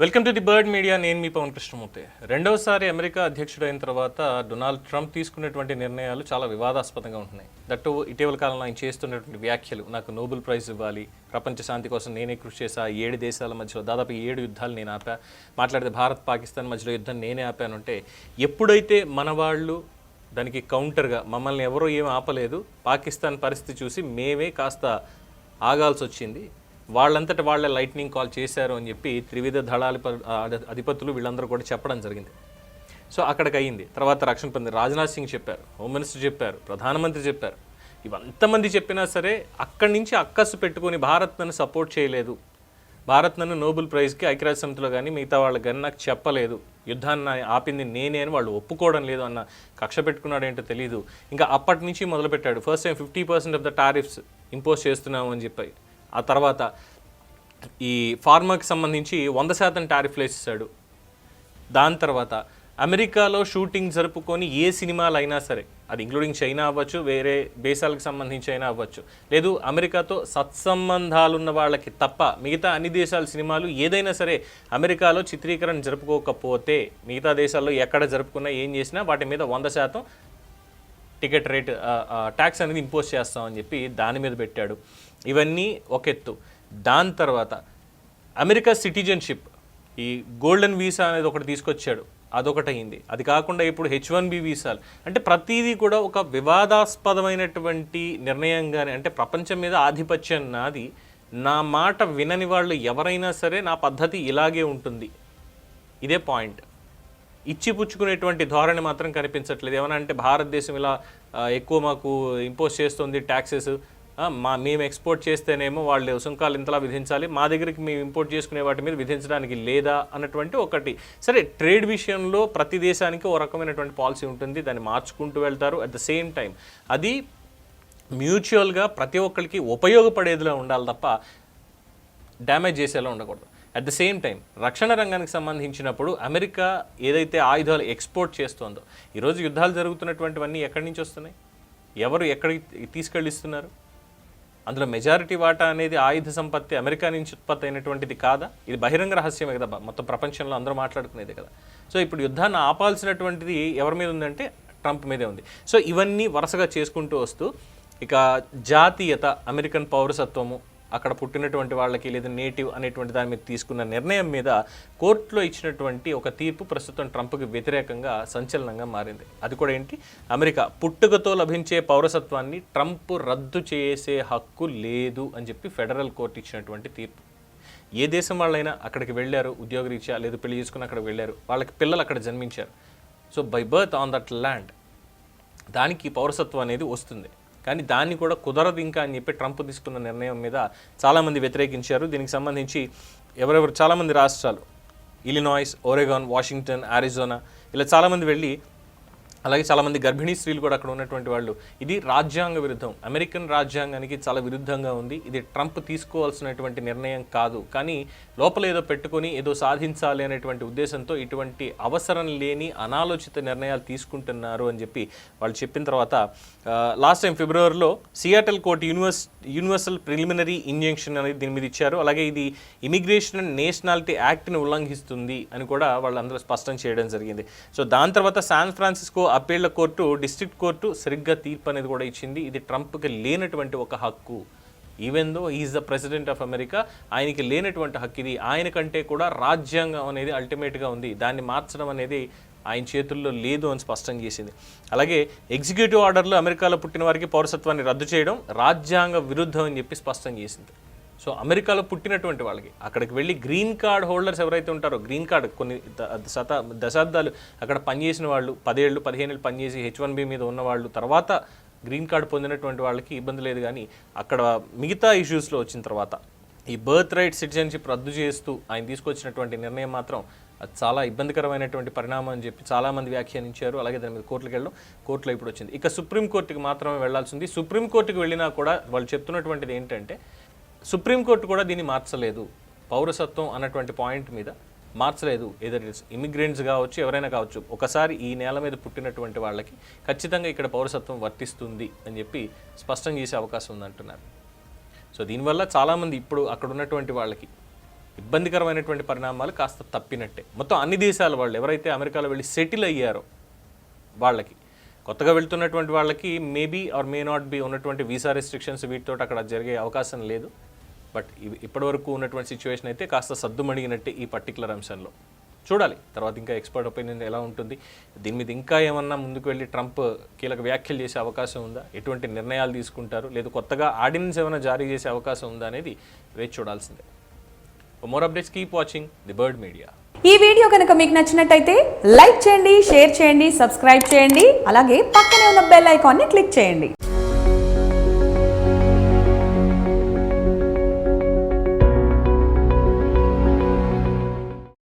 Welcome to the bird media నేను మీ పవన్ కృష్ణమూర్తి. రెండవసారి అమెరికా అధ్యక్షుడైన తర్వాత డొనాల్డ్ ట్రంప్ తీసుకున్నటువంటి నిర్ణయాలు చాలా వివాదాస్పదంగా ఉంటున్నాయి. దట్టు ఇటీవల కాలంలో ఆయన చేస్తున్నటువంటి వ్యాఖ్యలు నాకు నోబెల్ ప్రైజ్ ఇవ్వాలి ప్రపంచ శాంతి కోసం నేనే కృషి చేశా ఏడు దేశాల మధ్యలో దాదాపు ఏడు యుద్ధాలు నేను ఆపా మాట్లాడితే భారత్ పాకిస్తాన్ మధ్యలో యుద్ధం నేనే ఆపానంటే ఎప్పుడైతే మన వాళ్ళు దానికి కౌంటర్గా మమ్మల్ని ఎవరూ ఏం ఆపలేదు పాకిస్తాన్ పరిస్థితి చూసి మేమే కాస్త ఆగాల్సి వచ్చింది వాళ్ళంతట వాళ్ళే లైట్నింగ్ కాల్ చేశారు అని చెప్పి త్రివిధ దళాల అధిపతులు వీళ్ళందరూ కూడా చెప్పడం జరిగింది. సో అక్కడికి అయ్యింది తర్వాత రక్షణ పొంది రాజ్నాథ్ సింగ్ చెప్పారు హోమ్ మినిస్టర్ చెప్పారు ప్రధానమంత్రి చెప్పారు. ఇవంతమంది చెప్పినా సరే అక్కడి నుంచి అక్కసు పెట్టుకొని భారత్ నన్ను సపోర్ట్ చేయలేదు. భారత్ నన్ను నోబెల్ ప్రైజ్కి ఐక్యరాజ్య సమితిలో కానీ మిగతా వాళ్ళకి కానీ నాకు చెప్పలేదు. యుద్ధాన్ని ఆపింది నేనే అని వాళ్ళు ఒప్పుకోవడం లేదు అన్న కక్ష పెట్టుకున్నాడు ఏంటో తెలియదు ఇంకా అప్పటి నుంచి మొదలుపెట్టాడు. First time fifty percent of the tariffs impose చేస్తున్నాము అని చెప్పి. ఆ తర్వాత ఈ ఫార్మాకి సంబంధించి వంద శాతం టారిఫ్లు వేసేసాడు దాని తర్వాత అమెరికాలో షూటింగ్ జరుపుకొని ఏ సినిమాలు అయినా సరే అది ఇంక్లూడింగ్ చైనా అవ్వచ్చు వేరే దేశాలకు సంబంధించి అయినా అవ్వచ్చు లేదు అమెరికాతో సత్సంబంధాలు ఉన్న వాళ్ళకి తప్ప మిగతా అన్ని దేశాల సినిమాలు ఏదైనా సరే అమెరికాలో చిత్రీకరణ జరుపుకోకపోతే మిగతా దేశాల్లో ఎక్కడ జరుపుకున్నా ఏం చేసినా వాటి మీద వంద శాతం టికెట్ రేట్ ట్యాక్స్ అనేది ఇంపోజ్ చేస్తామని చెప్పి దాని మీద పెట్టాడు. ఇవన్నీ ఒక ఎత్తు. దాని తర్వాత అమెరికా సిటిజన్షిప్ ఈ గోల్డెన్ వీసా అనేది ఒకటి తీసుకొచ్చాడు. అదొకటి అయింది. అది కాకుండా ఇప్పుడు హెచ్ వన్ బి వీసాలు. అంటే ప్రతిదీ కూడా ఒక వివాదాస్పదమైనటువంటి నిర్ణయంగానే అంటే ప్రపంచం మీద ఆధిపత్యం నాది నా మాట వినని వాళ్ళు ఎవరైనా సరే నా పద్ధతి ఇలాగే ఉంటుంది. ఇదే పాయింట్. ఇచ్చి పుచ్చుకునేటువంటి ధోరణి మాత్రం కనిపించట్లేదు. ఏమన్నా అంటే భారతదేశం ఇలా ఎక్కువ మాకు ఇంపోజ్ చేస్తుంది ట్యాక్సెస్ మా మేము ఎక్స్పోర్ట్ చేస్తేనేమో వాళ్ళు సుంకాలు ఇంతలా విధించాలి. మా దగ్గరికి మేము ఇంపోర్ట్ చేసుకునే వాటి మీద విధించడానికి లేదా అన్నటువంటి ఒకటి. సరే ట్రేడ్ విషయంలో ప్రతి దేశానికి ఓ రకమైనటువంటి పాలసీ ఉంటుంది. దాన్ని మార్చుకుంటూ వెళ్తారు. అట్ ద సేమ్ టైం అది మ్యూచువల్గా ప్రతి ఒక్కరికి ఉపయోగపడేదిలా ఉండాలి తప్ప డ్యామేజ్ చేసేలా ఉండకూడదు. అట్ ద సేమ్ టైం రక్షణ రంగానికి సంబంధించినప్పుడు అమెరికా ఏదైతే ఆయుధాలు ఎక్స్పోర్ట్ చేస్తోందో ఈరోజు యుద్ధాలు జరుగుతున్నటువంటివన్నీ ఎక్కడి నుంచి వస్తున్నాయి? ఎవరు ఎక్కడికి తీసుకెళ్ళిస్తున్నారు? అందులో మెజారిటీ వాటా అనేది ఆయుధ సంపత్తి అమెరికా నుంచి ఉత్పత్తి అయినటువంటిది కాదా? ఇది బహిరంగ రహస్యమే కదా మొత్తం ప్రపంచంలో అందరూ మాట్లాడుకునేది కదా. సో ఇప్పుడు యుద్ధాన్ని ఆపాల్సినటువంటిది ఎవరి మీద ఉందంటే ట్రంప్ మీదే ఉంది. సో ఇవన్నీ వరుసగా చేసుకుంటూ వస్తూ ఇక జాతీయత అమెరికన్ పౌరసత్వము అక్కడ పుట్టినటువంటి వాళ్ళకి లేదా నేటివ్ అనేటువంటి దాని మీద తీసుకున్న నిర్ణయం మీద కోర్టులో ఇచ్చినటువంటి ఒక తీర్పు ప్రస్తుతం ట్రంప్కి వ్యతిరేకంగా సంచలనంగా మారింది. అది కూడా ఏంటి? అమెరికా పుట్టుకతో లభించే పౌరసత్వాన్ని ట్రంప్ రద్దు చేసే హక్కు లేదు అని చెప్పి ఫెడరల్ కోర్టు ఇచ్చినటువంటి తీర్పు. ఏ దేశం వాళ్ళైనా అక్కడికి వెళ్ళారు ఉద్యోగరీత్యా లేదు పెళ్ళి చేసుకుని అక్కడికి వెళ్ళారు వాళ్ళకి పిల్లలు అక్కడ జన్మించారు. So by birth on that land దానికి పౌరసత్వం అనేది వస్తుంది. కానీ దాన్ని కూడా కుదరదు ఇంకా అని చెప్పి ట్రంప్ తీసుకున్న నిర్ణయం మీద చాలామంది వ్యతిరేకించారు. దీనికి సంబంధించి ఎవరెవరు చాలామంది రాష్ట్రాలు ఇలినాయిస్ ఒరెగాన్ వాషింగ్టన్ ఆరిజోనా ఇలా చాలామంది వెళ్ళి అలాగే చాలామంది గర్భిణీ స్త్రీలు కూడా అక్కడ ఉన్నటువంటి వాళ్ళు. ఇది రాజ్యాంగ విరుద్ధం. అమెరికన్ రాజ్యాంగానికి చాలా విరుద్ధంగా ఉంది. ఇది ట్రంప్ తీసుకోవాల్సినటువంటి నిర్ణయం కాదు. కానీ లోపల ఏదో పెట్టుకొని ఏదో సాధించాలి అనేటువంటి ఉద్దేశంతో ఇటువంటి అవసరం లేని అనాలోచిత నిర్ణయాలు తీసుకుంటున్నారు అని చెప్పి వాళ్ళు చెప్పిన తర్వాత లాస్ట్ టైం ఫిబ్రవరిలో Seattle court universe universal preliminary injection అనేది దీని మీద ఇచ్చారు. అలాగే ఇది ఇమిగ్రేషన్ అండ్ నేషనాలిటీ యాక్ట్ని ఉల్లంఘిస్తుంది అని కూడా వాళ్ళందరూ స్పష్టం చేయడం జరిగింది. సో దాని తర్వాత San Francisco అప్పీళ్ళ court district court సరిగ్గా తీర్పు అనేది కూడా ఇచ్చింది. ఇది ట్రంప్కి లేనటువంటి ఒక హక్కు. Even though is the president of America ఆయనకి లేనటువంటి హక్కు ఇది. ఆయన కంటే కూడా రాజ్యాంగం అనేది అల్టిమేట్గా ఉంది. దాన్ని మార్చడం అనేది ఆయన చేతుల్లో లేదు అని స్పష్టం చేసింది. అలాగే ఎగ్జిక్యూటివ్ ఆర్డర్లో అమెరికాలో పుట్టిన వారికి పౌరసత్వాన్ని రద్దు చేయడం రాజ్యాంగ విరుద్ధం అని చెప్పి స్పష్టం చేసింది. సో అమెరికాలో పుట్టినటువంటి వాళ్ళకి అక్కడికి వెళ్ళి గ్రీన్ కార్డ్ హోల్డర్స్ ఎవరైతే ఉంటారో గ్రీన్ కార్డ్ కొన్ని శత దశాబ్దాలు అక్కడ పనిచేసిన వాళ్ళు పదేళ్ళు పదిహేను పనిచేసి హెచ్ వన్ బి మీద ఉన్న వాళ్ళు తర్వాత గ్రీన్ కార్డ్ పొందినటువంటి వాళ్ళకి ఇబ్బంది లేదు కానీ అక్కడ మిగతా ఇష్యూస్లో వచ్చిన తర్వాత ఈ బర్త్ రైట్ సిటిజన్షిప్ రద్దు చేస్తూ ఆయన తీసుకొచ్చినటువంటి నిర్ణయం మాత్రం అది చాలా ఇబ్బందికరమైనటువంటి పరిణామం అని చెప్పి చాలామంది వ్యాఖ్యానించారు. అలాగే దాని మీద కోర్టులకు వెళ్ళడం కోర్టులో ఇప్పుడు వచ్చింది. ఇక సుప్రీంకోర్టుకి మాత్రమే వెళ్ళాల్సి ఉంది. సుప్రీంకోర్టుకి వెళ్ళినా కూడా వాళ్ళు చెప్తున్నటువంటిది ఏంటంటే సుప్రీంకోర్టు కూడా దీన్ని మార్చలేదు. పౌరసత్వం అన్నటువంటి పాయింట్ మీద మార్చలేదు. ఏదర్ ఇట్స్ ఇమిగ్రెంట్స్ కావచ్చు ఎవరైనా కావచ్చు ఒకసారి ఈ నేల మీద పుట్టినటువంటి వాళ్ళకి ఖచ్చితంగా ఇక్కడ పౌరసత్వం వర్తిస్తుంది అని చెప్పి స్పష్టం చేసే అవకాశం ఉందంటున్నారు. సో దీనివల్ల చాలామంది ఇప్పుడు అక్కడ ఉన్నటువంటి వాళ్ళకి ఇబ్బందికరమైనటువంటి పరిణామాలు కాస్త తప్పినట్టే. మొత్తం అన్ని దేశాల వాళ్ళు ఎవరైతే అమెరికాలో వెళ్ళి సెటిల్ అయ్యారో వాళ్ళకి కొత్తగా వెళ్తున్నటువంటి వాళ్ళకి maybe or may not be ఉన్నటువంటి వీసా రెస్ట్రిక్షన్స్ వీటితో అక్కడ జరిగే అవకాశం లేదు. బట్ ఇవి ఇప్పటివరకు ఉన్నటువంటి సిచ్యువేషన్ అయితే కాస్త సద్దుమణిగినట్టే ఈ పర్టికులర్ అంశంలో. చూడాలి. తర్వాత ఇంకా ఎక్స్పర్ట్ ఒపీనియన్ ఎలా ఉంటుంది? దీని మీద ఇంకా ఏమన్నా ముందుకు వెళ్ళి ట్రంప్ కీలక వ్యాఖ్యలు చేసే అవకాశం ఉందా? ఎటువంటి నిర్ణయాలు తీసుకుంటారు? లేదు కొత్తగా ఆర్డినెన్స్ ఏమైనా జారీ చేసే అవకాశం ఉందా అనేది వేచి చూడాల్సిందే. More updates keep watching the bird media ఈ వీడియో కనుక మీకు నచ్చినట్టయితే లైక్ చేయండి షేర్ చేయండి సబ్స్క్రైబ్ చేయండి. అలాగే పక్కనే ఉన్న బెల్ ఐకాన్ని క్లిక్ చేయండి.